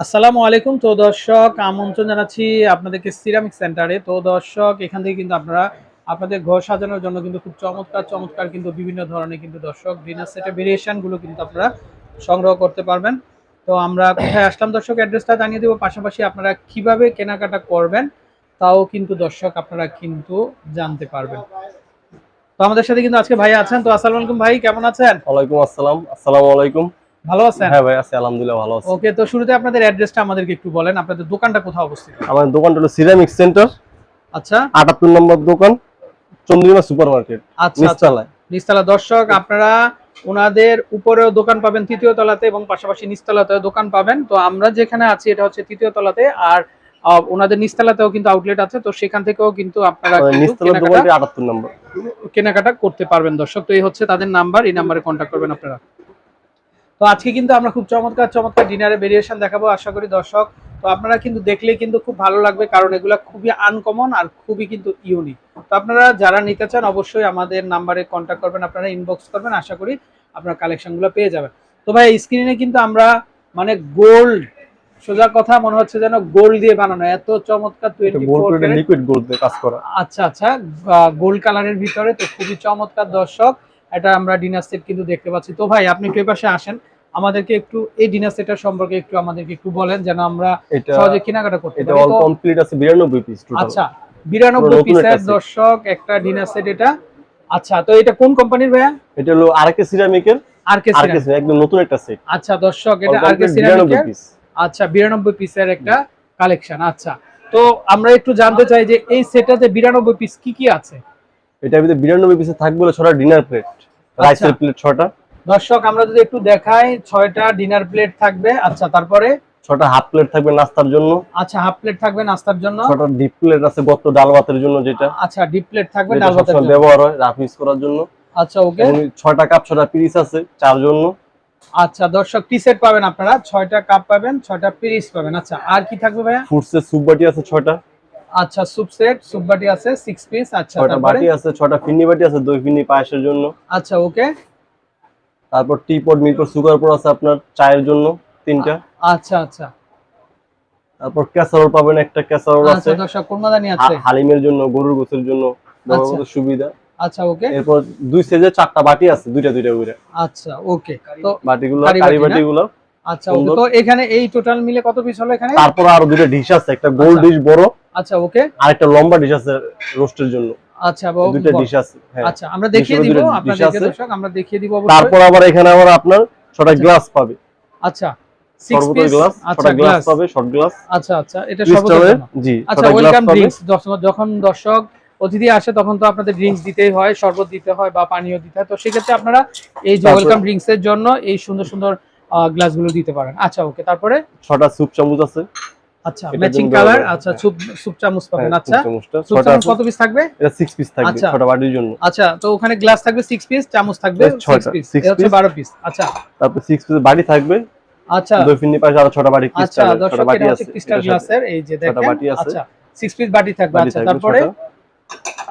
আসসালামু আলাইকুম তো দর্শক, আমন্ত্রণ জানাচ্ছি আপনাদেরকে সিরামিক সেন্টারে। তো দর্শক, এখান থেকে কিন্তু আপনারা আপনাদের ঘর সাজানোর জন্য কিন্তু খুব চমৎকার চমৎকার কিন্তু বিভিন্ন ধরনের কিন্তু দর্শক ডিনার সেটের ভেরিয়েশনগুলো কিন্তু আপনারা সংগ্রহ করতে পারবেন। তো আমরা কোথায় আসলাম দর্শক অ্যাড্রেসটা জানিয়ে দেবো। পাশাপাশি আপনারা কীভাবে কেনাকাটা করবেন, তাও কিন্তু দর্শক আপনারা কিন্তু জানতে পারবেন। তো আমাদের সাথে কিন্তু আজকে ভাই আছেন। তো আসসালামু আলাইকুম ভাই, কেমন আছেন? ওয়ালাইকুম আসসালাম। আসসালামু আলাইকুম। ভালো আছেন? হ্যাঁ ভাই আছি আলহামদুলিল্লাহ ভালো আছি। ওকে তো শুরুতে আপনাদের অ্যাড্রেসটা আমাদেরকে একটু বলেন। আপনাদের দোকানটা কোথাও অবস্থিত? আমার দোকানটা হলো সিরামিক সেন্টার আচ্ছা। আটাত্তর নম্বর দোকান চন্দ্রিমা সুপার মার্কেট আচ্ছা আচ্ছা। নিচতলায়। নিচতলা। দর্শক আপনারা ওনাদের উপরেও দোকান পাবেন তৃতীয় তলাতে এবং পাশাপাশি নিচতলাতেও দোকান পাবেন। তো আমরা যেখানে আছি এটা হচ্ছে তৃতীয় তলাতে। আর ওনাদের নিচতলাতেও কিন্তু আউটলেট আছে। তো সেখান থেকেও কিন্তু আপনারা আমাদের নিচতলার দোকানটি আটাত্তর নম্বর। কেনাকাটা করতে পারবেন দর্শক। তো এই হচ্ছে তাদের নাম্বার। এই নাম্বারে কন্ট্যাক্ট করবেন আপনারা। তো আজকে কিন্তু আমরা খুব চমৎকার চমৎকার ডিনারে ভেরিয়েশন দেখাবো আশা করি দর্শক। তো আপনারা কিন্তু দেখলে কিন্তু খুব ভালো লাগবে কারণ এগুলা খুবই আনকমন আর খুবই কিন্তু ইউনিক তো আপনারা যারা নিতে চান অবশ্যই আমাদের নাম্বারে কন্ট্যাক্ট করবেন আপনারা ইনবক্স করবেন আশা করি আপনার কালেকশনগুলো পেয়ে যাবেন। তো ভাই স্ক্রিনে কিন্তু আমরা মানে গোল্ড সোজা কথা মনে হচ্ছে যেন গোল্ড দিয়ে বানানো এত চমৎকার টোয়েন্টি গোল্ড লিকুইড গোল্ড দিয়ে কাজ করা। আচ্ছা আচ্ছা গোল্ড কালারের ভিতরে তো খুবই চমৎকার দর্শক। এটা আমরা ডিনার সেট কিন্তু দেখতে পাচ্ছি। তো ভাই আপনি একটু এই পাশে আসেন। আমাদেরকে একটু এই ডিনার সেটটার সম্পর্কে একটু আমাদেরকে একটু বলেন যেন আমরা সহজে কেনাকাটা করতে এটা অল কমপ্লিট আছে 92 পিস টোটাল আচ্ছা বিরানব্বই নতুন একটা পিসের দর্শক একটা ডিনার সেট এটা। আচ্ছা তো এটা কোন কোম্পানির ভাইয়া? এটা হলো আরকে সিরামিকের আর কে আরকে একদম নতুন একটা সেট আচ্ছা দর্শক এটা আর কে 92 পিস আচ্ছা বিরানব্বই পিসের একটা কালেকশন আচ্ছা। তো আমরা একটু জানতে চাই যে এই সেটটাতে বিরানব্বই পিস কি কি আছে? এটার ভিতরে 92 পিসে থাকবে ছটা ডিনার প্লেট রাইসের প্লেট ছটা। দর্শক আমরা যদি একটু দেখাই ছয়টা ডিনার প্লেট থাকবে। আচ্ছা তারপরে? ছটা হাফ প্লেট থাকবে নাস্তার জন্য। আচ্ছা হাফ প্লেট থাকবে নাস্তার জন্য। ছটা ডিপ প্লেট আছে গত ডাল ভাতের জন্য যেটা। আচ্ছা ডিপ প্লেট থাকবে ডাল ভাতের জন্য। ব্যবহার হয় রাফ ইউজ করার জন্য। আচ্ছা ওকে। ছয়টা কাপ ছটা পিরিস আছে চার জন্য। আচ্ছা দর্শক টি সেট পাবেন আপনারা? ছয়টা কাপ পাবেন ছয়টা পিরিস পাবেন। আচ্ছা আর কি থাকবে ভাইয়া? ফুডসের স্যুপ বাটি আছে ছয়টা আচ্ছা স্যুপ সেট স্যুপ বাটি আছে সিক্স পিস আচ্ছা ছয়টা বাটি আছে ছয়টা ফিন্নি বাটি আছে দই ফিন্নি পায়েসের জন্য। আচ্ছা ওকে। তারপর টি পট মিল্ক সুগার পট আছে আপনার চায়ের জন্য তিনটা। আচ্ছা আচ্ছা। তারপর ক্যাসারোল পাবেন একটা ক্যাসারোল আছে। আচ্ছা দর্শক কোরমাদানি আছে? হালিমের জন্য গরুর গোসের জন্য ব্যবহার আচ্ছা। সুবিধা। আচ্ছা ওকে। এরপর দুই সাইজে চারটা বাটি আছে দুইটা দুইটা করে। আচ্ছা ওকে। তো বাটিগুলো কারি? বাটিগুলো। আচ্ছা তো এখানে এই টোটাল মিলে কত পিস হলো এখানে? তারপর আরও দুইটা ডিশ আছে একটা গোল আচ্ছা। ডিশ বড় আচ্ছা ওকে। আর একটা লম্বা ডিশ আছে রোস্টের জন্য। আচ্ছা দুইটা ডিশ আছে হ্যাঁ। আচ্ছা আমরা দেখিয়ে দিব দুটো আপনাদেরকে দর্শক আমরা দেখিয়ে দিব তারপর আবার এখানে আবার আপনার ছটা গ্লাস পাবে। আচ্ছা আচ্ছা পাবে আচ্ছা যখন দর্শক অতিথি আসে তখন তো আপনাদের ড্রিঙ্কস দিতেই হয় শরবত দিতে হয় বা পানীয় দিতে হয়। তো সেক্ষেত্রে আপনারা এই যে ওয়েলকাম ড্রিঙ্কস এর জন্য এই সুন্দর সুন্দর গ্লাসগুলো দিতে পারেন। আচ্ছা ওকে তারপরে? ছটা স্যুপ চামচ আছে। আচ্ছা ম্যাচিং কালার আচ্ছা সুপ সুপ চামচ পাবেন হ্যাঁ, আচ্ছা। স্যুপ সুপ চামচ কত পিস থাকবে? এটা সিক্স পিস থাকবে আচ্ছা। ছটা বাটির জন্য। আচ্ছা তো ওখানে গ্লাস থাকবে সিক্স পিস চামচ থাকবে এই সিক্স ছয়টা, পিস six এটা হচ্ছে piece। বারো পিস আচ্ছা। তারপর সিক্স পিস বাটি থাকবে। আচ্ছা। পাশে আরও ছটা বাটি আচ্ছা ছটা বাটি আছে। ক্রিস্টাল গ্লাসের এই যে দেখেন বাটি আছে। আচ্ছা সিক্স পিস বাটি থাকবে আচ্ছা তারপরে?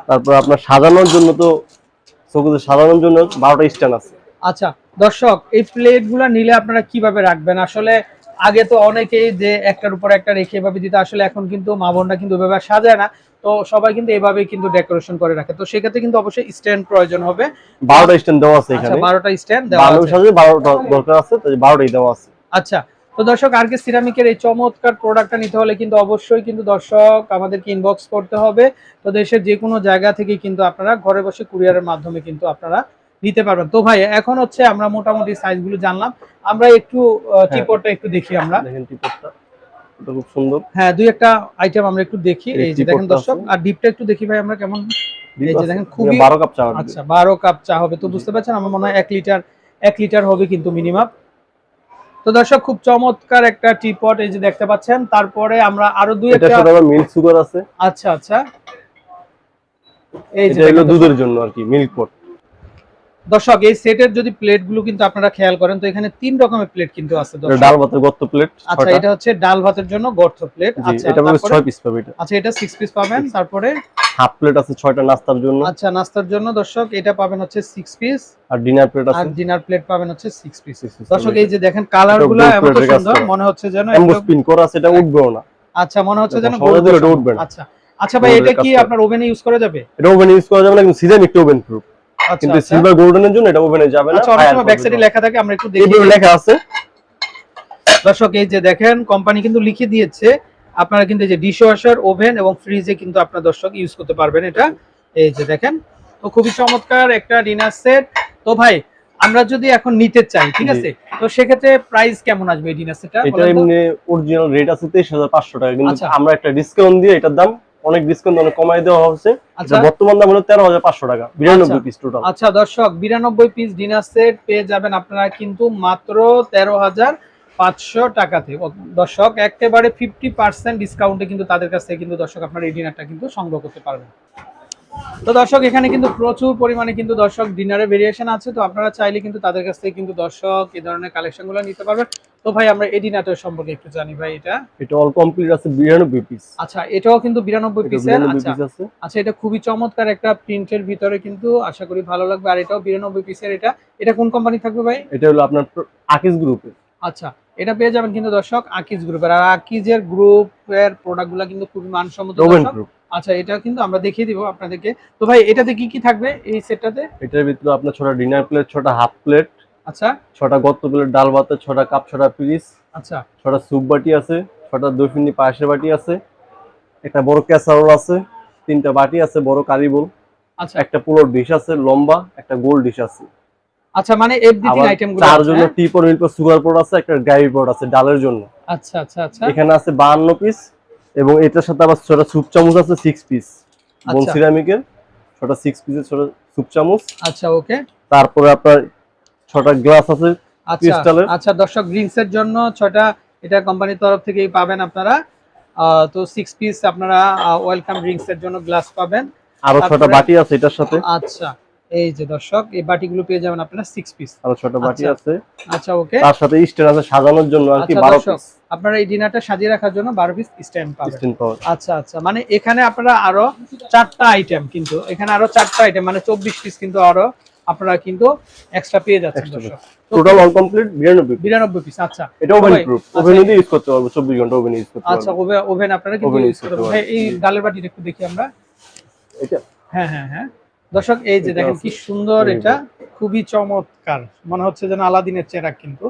তারপর আপনার সাজানোর জন্য তো চকুতে সাজানোর জন্য বারোটা স্ট্যান্ড আছে। আচ্ছা দর্শক এই প্লেটগুলো নিলে আপনারা কীভাবে রাখবেন? আসলে আগে তো অনেকেই যে একটার উপর একটা রেখে এভাবে দিতে আসলে এখন কিন্তু মা বোনরা কিন্তু এভাবে সাজায় না। তো সবাই কিন্তু এভাবে কিন্তু ডেকোরেশন করে রাখে। তো সেক্ষেত্রে কিন্তু অবশ্যই স্ট্যান্ড প্রয়োজন হবে। বারোটা স্ট্যান্ড দেওয়া আছে আচ্ছা এখানে বারোটা স্ট্যান্ড দেওয়া আছে। সাজে বারোটা দরকার আছে তাই বারোটাই দেওয়া আছে। আচ্ছা তো দর্শক আর কে সিরামিকের এই চমৎকার প্রোডাক্টটা নিতে হলে কিন্তু অবশ্যই কিন্তু দর্শক আমাদেরকে ইনবক্স করতে হবে। তো দেশের যে কোনো জায়গা থেকে কিন্তু আপনারা ঘরে বসে কুরিয়ারের মাধ্যমে কিন্তু আপনারা নিতে পারবেন। তো ভাই এখন হচ্ছে আমরা মোটামুটি সাইজগুলো জানলাম। আমরা একটু টিপটটা একটু দেখি আমরা। দেখেন টিপটটা এটা খুব সুন্দর। হ্যাঁ দুই একটা আইটেম আমরা একটু দেখি। এই যে দেখেন দর্শক আর ডিপটা একটু দেখি ভাই আমরা কেমন। এই যে দেখেন খুবই- বারো কাপ চা আচ্ছা বারো কাপ চা হবে। তো বুঝতে পারছেন আমার মনে হয় এক লিটার এক লিটার হবে কিন্তু মিনিমাম তো দর্শক খুব চমৎকার একটা টিপট এই যে দেখতে পাচ্ছেন। তারপরে আমরা আরও দুই এটা একটা সাথে মিল্ক সুগার আছে। আচ্ছা আচ্ছা। এই যে এটা হলো দুধের জন্য আর কি মিল্ক পট দর্শক এই সেটের যদি প্লেটগুলো কিন্তু আপনারা খেয়াল করেন তো এখানে তিন রকমের প্লেট কিন্তু আছে দর্শক। ডাল ভাতের গর্ত প্লেট আচ্ছা এটা হচ্ছে ডাল ভাতের জন্য গর্ত প্লেট। আচ্ছা এটা পাবে 6 পিস পাবে এটা। আচ্ছা এটা সিক্স পিস পাবেন। তারপরে হাফ প্লেট আছে 6টা নাস্তার জন্য। আচ্ছা নাস্তার জন্য দর্শক এটা পাবেন হচ্ছে সিক্স পিস আর ডিনার প্লেট আছে। আর ডিনার প্লেট পাবেন হচ্ছে সিক্স পিস Six দর্শক এই যে দেখেন কালারগুলো gold এমন plate এর কাজ সুন্দর মনে হচ্ছে যেন এমবস একদম- পিন করা আছে এটা উঠবেও না। আচ্ছা মনে হচ্ছে যেন। উঠবে না। আচ্ছা আচ্ছা ভাই এটা কি আপনার ওভেনে ইউজ করা যাবে? এটা ওভেন ইউজ করা যাবে না কিন্তু সিজন একটু ওভেন প্রুফ কিন্তু আচ্ছা। সিলভার গোল্ডেনের জন্য এটা ওভেনে যাবে না আচ্ছা অনেক সময় ব্যাক সাইডে লেখা থাকে আমরা একটু দেখি এইভাবে লেখা আছে। দর্শক এই যে দেখেন কোম্পানি কিন্তু লিখে দিয়েছে। আপনারা কিন্তু এই যে ডিশ ওয়াশার ওভেন এবং ফ্রিজে কিন্তু আপনার দর্শক ইউজ করতে পারবেন এটা। এই যে দেখেন তো খুবই চমৎকার একটা ডিনার সেট তো ভাই আমরা যদি এখন নিতে চাই ঠিক আছে? তো সেক্ষেত্রে প্রাইস কেমন আসবে এই ডিনার সেটটা এটা এমনি অরিজিনাল রেট আছে 23500 টাকা কিন্তু আচ্ছা। আমরা একটা ডিসকাউন্ট দিয়ে এটার দাম অনেক ডিসকাউন্ট অনেক কমাই দেওয়া হচ্ছে আচ্ছা। বর্তমান দাম হলো 13500 টাকা 92 আচ্ছা। পিস টোটাল আচ্ছা দর্শক বিরানব্বই পিস ডিনার সেট পেয়ে যাবেন আপনারা কিন্তু মাত্র তেরো হাজার পাঁচশো টাকাতে। দর্শক একেবারে ফিফটি পার্সেন্ট ডিসকাউন্টে কিন্তু তাদের কাছ থেকে কিন্তু দর্শক আপনারা এই ডিনারটা কিন্তু সংগ্রহ করতে পারবেন। তো দর্শক এখানে কিন্তু প্রচুর পরিমাণে কিন্তু দর্শক ডিনারের ভেরিয়েশন আছে তো আপনারা চাইলে কিন্তু তাদের কাছ থেকে কিন্তু দর্শক এই ধরনের কালেকশনগুলো নিতে পারবেন। তো ভাই আমরা এই ডিনারটার সম্পর্কে একটু জানি ভাই এটা। এটা অল কমপ্লিট আছে 92 পিস আচ্ছা এটাও কিন্তু এটা 92 আচ্ছা। পিস আছে। আচ্ছা এটা খুবই চমৎকার একটা প্রিন্টের ভিতরে কিন্তু আশা করি ভালো লাগবে আর এটাও বিরানব্বই পিসের এটা। এটা কোন কোম্পানি থাকবে ভাই? এটা হলো আপনার আকিস গ্রুপে আচ্ছা এটা পেয়ে যাবেন কিন্তু দর্শক আকিজ গ্রুপের আর আকিজের গ্রুপের প্রোডাক্টগুলো কিন্তু খুবই মানসম্মত দর্শক। আচ্ছা এটা কিন্তু আমরা দেখিয়ে দিব আপনাদেরকে। তো ভাই এটাতে কি কি থাকবে এই সেটটাতে? এটার ভিতরে আপনার ছটা ডিনার প্লেট ছটা হাফ প্লেট আচ্ছা। ছটা গত্ত প্লেট ডাল ভাতের ছটা কাপ ছটা পিস আচ্ছা। ছটা স্যুপ বাটি আছে ছটা দই ফিন্নি পায়েসের বাটি আছে একটা বড় ক্যাসারোল আছে তিনটা বাটি আছে বড় কারি বোল আচ্ছা। একটা পুরোর ডিশ আছে লম্বা একটা গোল ডিশ আছে। আচ্ছা মানে তিন আইটেমগুলো চার জন্য হ্যাঁ? টি পর মিল্ক সুগার পট আছে একটা গ্রাভি পট আছে ডালের জন্য। আচ্ছা আচ্ছা আচ্ছা। এখানে আছে বাহান্ন পিস এবং এটার সাথে আবার ছটা স্যুপ চামচ আছে সিক্স পিস বোন আচ্ছা। সিরামিকের ছটা সিক্স পিসের ছটা স্যুপ চামচ। আচ্ছা ওকে তারপরে আপনার ছটা গ্লাস আছে আচ্ছা ক্রিস্টালের? আচ্ছা দর্শক ড্রিঙ্কস এর জন্য ছয়টা এটা কোম্পানির তরফ থেকেই পাবেন আপনারা। তো সিক্স পিস আপনারা ওয়েলকাম ড্রিঙ্কস এর জন্য গ্লাস পাবেন। আরও ছটা বাটি আছে এটার সাথে। আচ্ছা। এই যে দর্শক এই বাটিগুলো পেয়ে যাবেন আপনারা সিক্স পিস আরও ছোট বাটি আচ্ছা। আছে। আচ্ছা ওকে তার সাথে স্ট্যান্ড আছে সাজানোর জন্য আর কি আচ্ছা, বারো দর্শক, পিস আপনারা এই ডিনারটা সাজিয়ে রাখার জন্য বারো পিস স্ট্যান্ড পাবেন। পাওয়ার আচ্ছা আচ্ছা মানে এখানে আপনারা আরও চারটা আইটেম কিন্তু এখানে আরও চারটা আইটেম মানে চব্বিশ পিস কিন্তু আরও আপনারা কিন্তু এক্সট্রা পেয়ে যাচ্ছেন দর্শক। টোটাল অল কমপ্লিট বিরানব্বই বিরানব্বই পিস আচ্ছা। এটা ওভেন প্রুফ আচ্ছা, ওভেন দিয়ে ইউজ করতে পারব চব্বিশ ঘণ্টা ওভেন ইউজ করতে আচ্ছা পারব। ওভেন ওভেন আপনারা কিন্তু ইউজ করতে। পারবেন। এই ডালের বাটিটা একটু দেখি আমরা। এটা? হ্যাঁ হ্যাঁ হ্যাঁ। দর্শক এই যে দেখেন কি সুন্দর এটা খুবই চমৎকার। মনে হচ্ছে যেন আলাদিনের চেরাক কিন্তু।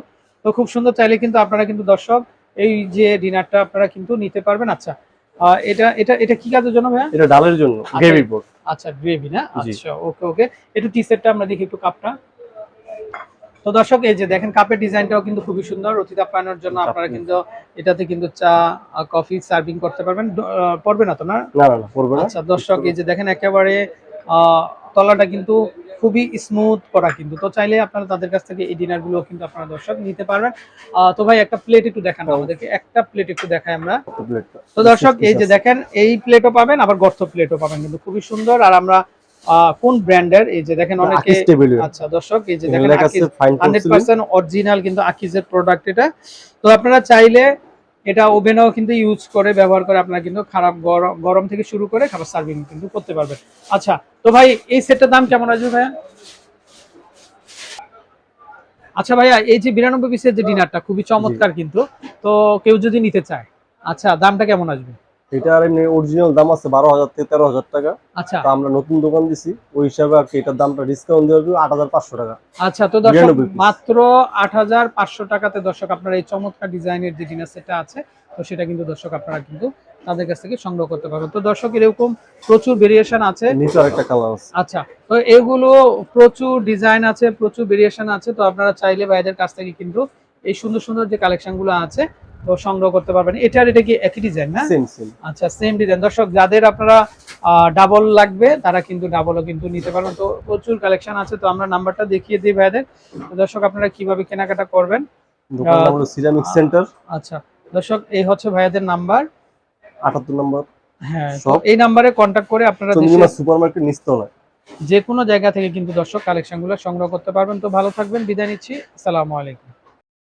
তো খুব সুন্দর চাইলে কিন্তু আপনারা কিন্তু দর্শক এই যে ডিনারটা আপনারা কিন্তু নিতে পারবেন। আচ্ছা এটা এটা এটা কি কাজের জন্য ভাইয়া? এটা ডালের জন্য আচ্ছা। গ্রেভি পট আচ্ছা গ্রেভি না? আচ্ছা ওকে ওকে। একটু টি সেটটা আমরা দেখি একটু কাপটা তো দর্শক এই যে দেখেন কাপের ডিজাইনটাও কিন্তু খুবই সুন্দর। অতিথি পানোর জন্য আপনারা কিন্তু এটাতে কিন্তু চা কফি সার্ভিং করতে পারবেন। পড়বে না তো না না না পড়বে না। আচ্ছা দর্শক এই যে দেখেন একেবারে তলাটা কিন্তু খুবই স্মুথ করা কিন্তু। তো চাইলে আপনারা তাদের কাছ থেকে এই ডিনারগুলো কিন্তু আপনারা দর্শক নিতে পারবেন। তো ভাই একটা প্লেট একটু দেখান আমাদেরকে। একটা প্লেট একটু দেখাই আমরা। তো দর্শক এই যে দেখেন এই প্লেটও পাবেন আবার গর্ত প্লেটও পাবেন কিন্তু। খুবই সুন্দর। আর আমরা কোন ব্র্যান্ডের এই যে দেখেন অনেকে আচ্ছা দর্শক এই যে দেখেন লেখা আছে ফাইন হান্ড্রেড পার্সেন্ট অরিজিনাল কিন্তু আকিজের প্রোডাক্ট এটা। তো আপনারা চাইলে এটা ওভেনও কিন্তু ইউজ করে ব্যবহার করে আপনারা কিন্তু খারাপ গরম গরম থেকে শুরু করে খাবার সার্ভিং কিন্তু করতে পারবেন। আচ্ছা তো ভাই এই সেটটার দাম কেমন আসবে ভাইয়া? আচ্ছা ভাইয়া এই যে বিরানব্বই পিসের যে ডিনারটা খুবই চমৎকার কিন্তু। তো কেউ যদি নিতে চায় আচ্ছা দামটা কেমন আসবে? এটা আর এমনি অরিজিনাল দাম আছে বারো হাজার থেকে তেরো হাজার টাকা। আচ্ছা। তো আমরা নতুন দোকান দিছি ওই হিসাবে আর কি এটার দামটা ডিসকাউন্ট দেওয়া হবে আট হাজার পাঁচশো টাকা। আচ্ছা তো দর্শক মাত্র আট হাজার পাঁচশো টাকাতে দর্শক আপনারা এই চমৎকার ডিজাইনের যে ডিনার সেটটা আছে তো সেটা কিন্তু দর্শক আপনারা কিন্তু তাদের কাছ থেকে সংগ্রহ করতে পারবেন। তো দর্শক এরকম প্রচুর ভেরিয়েশন আছে। নিচে আরেকটা কালার আছে। আচ্ছা তো এগুলো প্রচুর ডিজাইন আছে প্রচুর ভেরিয়েশন আছে তো আপনারা চাইলে ভাইদের কাছ থেকে কিন্তু এই সুন্দর সুন্দর যে কালেকশনগুলো আছে সংগ্রহ করতে পারবেন। এটার এটা কি একই ডিজাইন না? আচ্ছা সেম ডিজাইন দর্শক যাদের আপনারা ডাবল লাগবে তারা কিন্তু ডাবলও কিন্তু নিতে পারবেন। তো প্রচুর কালেকশন আছে তো আমরা নাম্বারটা দেখিয়ে দিই ভাইদের দর্শক আপনারা কীভাবে কেনাকাটা করবেন? সিরামিক সেন্টার আচ্ছা দর্শক এই হচ্ছে ভাইয়াদের নাম্বার আটাত্তর নম্বর। হ্যাঁ এই নাম্বারে কন্ট্যাক্ট করে আপনারা দেশে- চন্দ্রিমা সুপার মার্কেট নিস্তলায় যে কোনো জায়গা থেকে কিন্তু দর্শক কালেকশনগুলো সংগ্রহ করতে পারবেন। তো ভালো থাকবেন বিদায় নিচ্ছি। আসসালামু আলাইকুম।